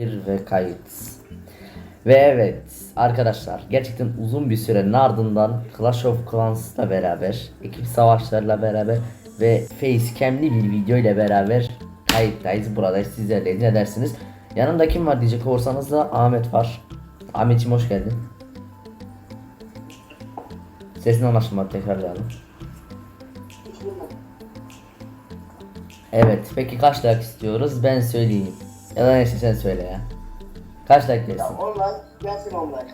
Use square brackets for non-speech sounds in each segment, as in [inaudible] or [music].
Bir ve kayıt. Ve evet arkadaşlar gerçekten uzun bir sürenin ardından Clash of Clans'la beraber, ekip savaşlarıyla beraber ve facecam'li bir video ile beraber kayıttayız. Burada sizlerleyiz. Ne dersiniz? Yanımda kim var diyecek olursanız da Ahmet var. Ahmetciğim hoş geldin. Sesini anlaşılmadı tekrarlayalım. Evet peki kaç like istiyoruz ben söyleyeyim. Ya da neyse sen söyle ya. Kaç like gelsin? Online gelsin online.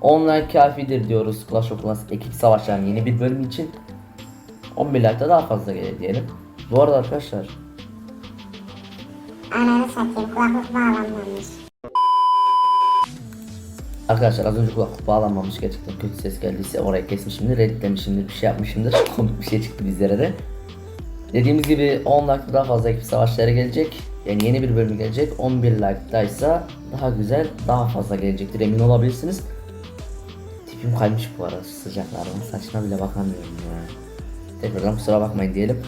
Online kafidir diyoruz Clash of Clans ekip savaşlarının yeni bir bölüm için. 11 like'da daha fazla gelir diyelim. Bu arada arkadaşlar Ananı satayım kulaklık bağlanmamış. Arkadaşlar az önce kulaklık bağlanmamış gerçekten kötü ses geldiyse orayı kesmişimdir, editlemişimdir, bir şey yapmışımdır. [laughs] Komik bir şey çıktı bizlere de. Dediğimiz gibi 10 like'da daha fazla ekip savaşları gelecek. Yani yeni bir bölüm gelecek. 11 like'daysa daha güzel, daha fazla gelecektir emin olabilirsiniz. Tipim kaymış bu arada sıcaklardan. Saçına bile bakamıyorum ya. Tekrardan kusura bakmayın diyelim.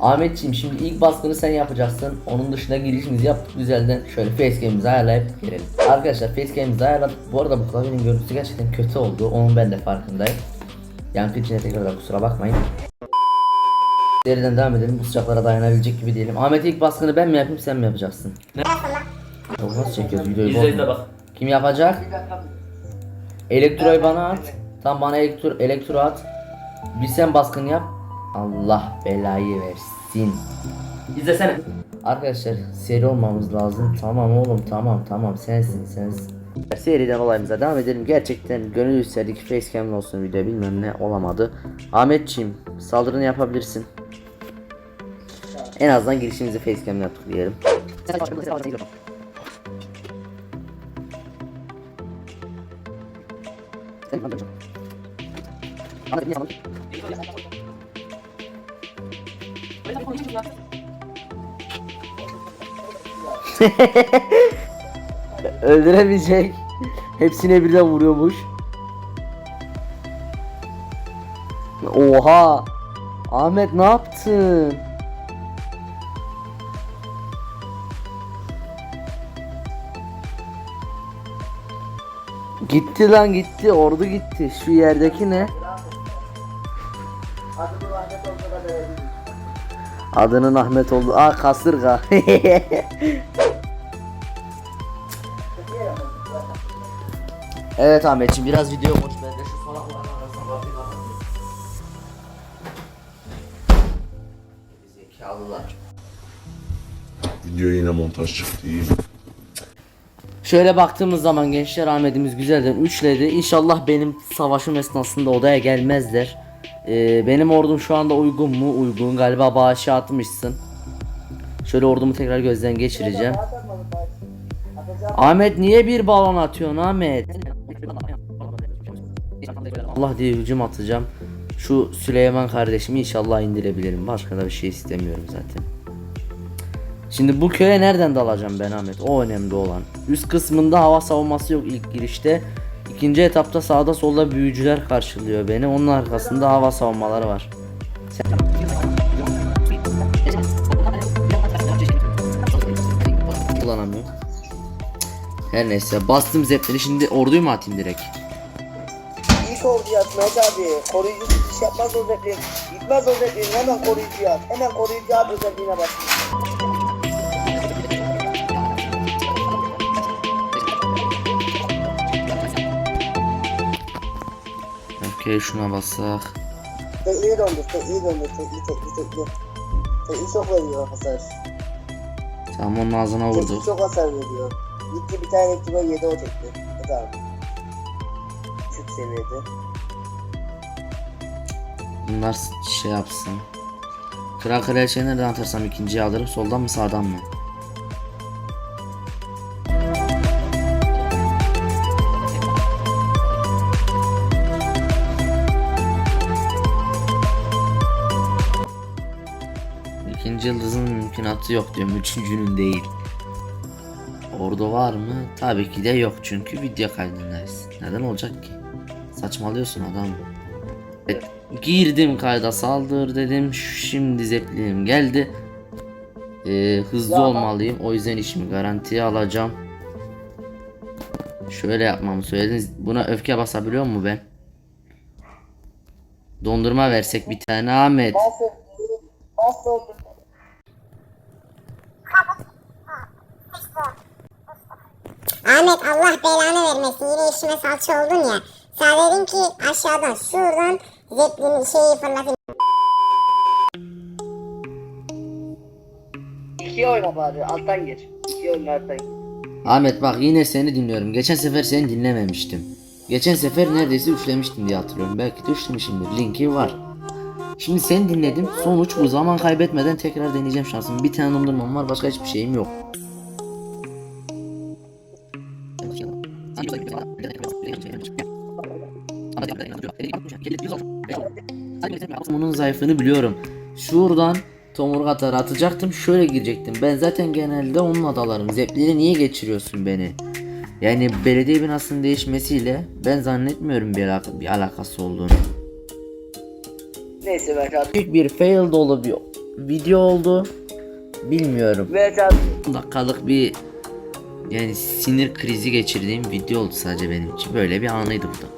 Ahmetciğim şimdi ilk baskını sen yapacaksın. Onun dışında girişimizi yaptık güzelden. Şöyle facecam'imizi ayarlayıp gelelim. Arkadaşlar facecam'imizi ayarladık. Bu arada bu klavyenin görüntüsü gerçekten kötü oldu. Onun ben de farkındayım. Yankı içine tekrardan kusura bakmayın. Deriden devam edelim. Bu sıcaklara dayanabilecek gibi değilim. Ahmet ilk baskını ben mi yapayım sen mi yapacaksın? Ne? Nasıl çekiyoruz videoyu? İzle bozma. bak. Kim yapacak? Elektroyu bana at. Tam bana elektro, elektro at. Bir sen baskın yap. Allah belayı versin. İzlesene. Arkadaşlar seri olmamız lazım. Tamam oğlum tamam tamam sensin sensin. Seriden olayımıza devam edelim. Gerçekten gönül isterdik facecam'lı olsun video bilmem ne olamadı. Ahmetçiğim saldırını yapabilirsin. En azından girişimizi facecam'le yaptık diyelim. [laughs] Öldüremeyecek. Hepsine birden vuruyormuş. Oha! Ahmet ne yaptın? Gitti lan gitti ordu gitti. Şu yerdeki ne? Adının Ahmet oldu. Aa kasırga. [laughs] evet Ahmetciğim biraz video konuş ben de şu salakların arasına bakayım Zekalılar. Video yine montaj çıktı iyi. Şöyle baktığımız zaman gençler Ahmet'imiz güzelden üçledi. İnşallah benim savaşım esnasında odaya gelmezler. Ee, benim ordum şu anda uygun mu? Uygun. Galiba bağışı atmışsın. Şöyle ordumu tekrar gözden geçireceğim. Ahmet niye bir balon atıyorsun Ahmet? Allah diye hücum atacağım. Şu Süleyman kardeşimi inşallah indirebilirim. Başka da bir şey istemiyorum zaten. Şimdi bu köye nereden dalacağım ben Ahmet? O önemli olan. Üst kısmında hava savunması yok ilk girişte. İkinci etapta sağda solda büyücüler karşılıyor beni. Onun arkasında hava savunmaları var. Sen-. Her neyse bastım zepleri şimdi orduyu mu atayım direkt? İlk oldu yat Mehmet abi. Koruyucu iş yapmaz o zeplin. Gitmez o zeplin. Hemen koruyucu yat. Hemen koruyucu yat özelliğine bak. Okey şuna bassak. Tekliği döndür. Tekliği döndür. Tekli tekli tekli. Tekli çok veriyor hasar. Tamam onun ağzına vurduk. çok hasar veriyor. Gitti bir tane elektriğe yedi o tekli. Mehmet abi. Düşük seviyede. Bunlar şey yapsın. Kral kraliçeyi nereden atarsam ikinciyi alırım. Soldan mı sağdan mı? İkinci yıldızın mümkünatı yok diyorum. Üçüncünün değil. Orada var mı? Tabii ki de yok çünkü video kaydındayız. Neden olacak ki? Saçmalıyorsun adam. Evet, girdim kayda saldır dedim. Şimdi zepliğim geldi. Ee, hızlı Ya olmalıyım. O yüzden işimi garantiye alacağım. Şöyle yapmamı söylediniz. Buna öfke basabiliyor mu ben? Dondurma versek bir tane Ahmet. Nasıl? Nasıl? Ahmet Allah belanı vermesin. Yine işime salça oldun ya. Sen dedin ki aşağıdan şuradan zeplini şeyi fırlatayım. İkiye oyna bari. Alttan gir. İkiye oyna alttan gir. Ahmet bak yine seni dinliyorum. Geçen sefer seni dinlememiştim. Geçen sefer neredeyse üçlemiştim diye hatırlıyorum. Belki de üçlemişimdir. Linki var. Şimdi seni dinledim. Sonuç bu. Zaman kaybetmeden tekrar deneyeceğim şansımı. Bir tane dondurmam var. Başka hiçbir şeyim yok. Bunun zayıflığını biliyorum. Şuradan tomurgatları atacaktım. Şöyle girecektim. Ben zaten genelde onun adalarım. Zepliğine niye geçiriyorsun beni? Yani belediye binasının değişmesiyle ben zannetmiyorum bir, alaka- bir alakası olduğunu. Neyse Mert abi. Büyük bir fail dolu bir video oldu. Bilmiyorum. Mert abi. 10 dakikalık bir yani sinir krizi geçirdiğim video oldu sadece benim için. Böyle bir anıydı bu da.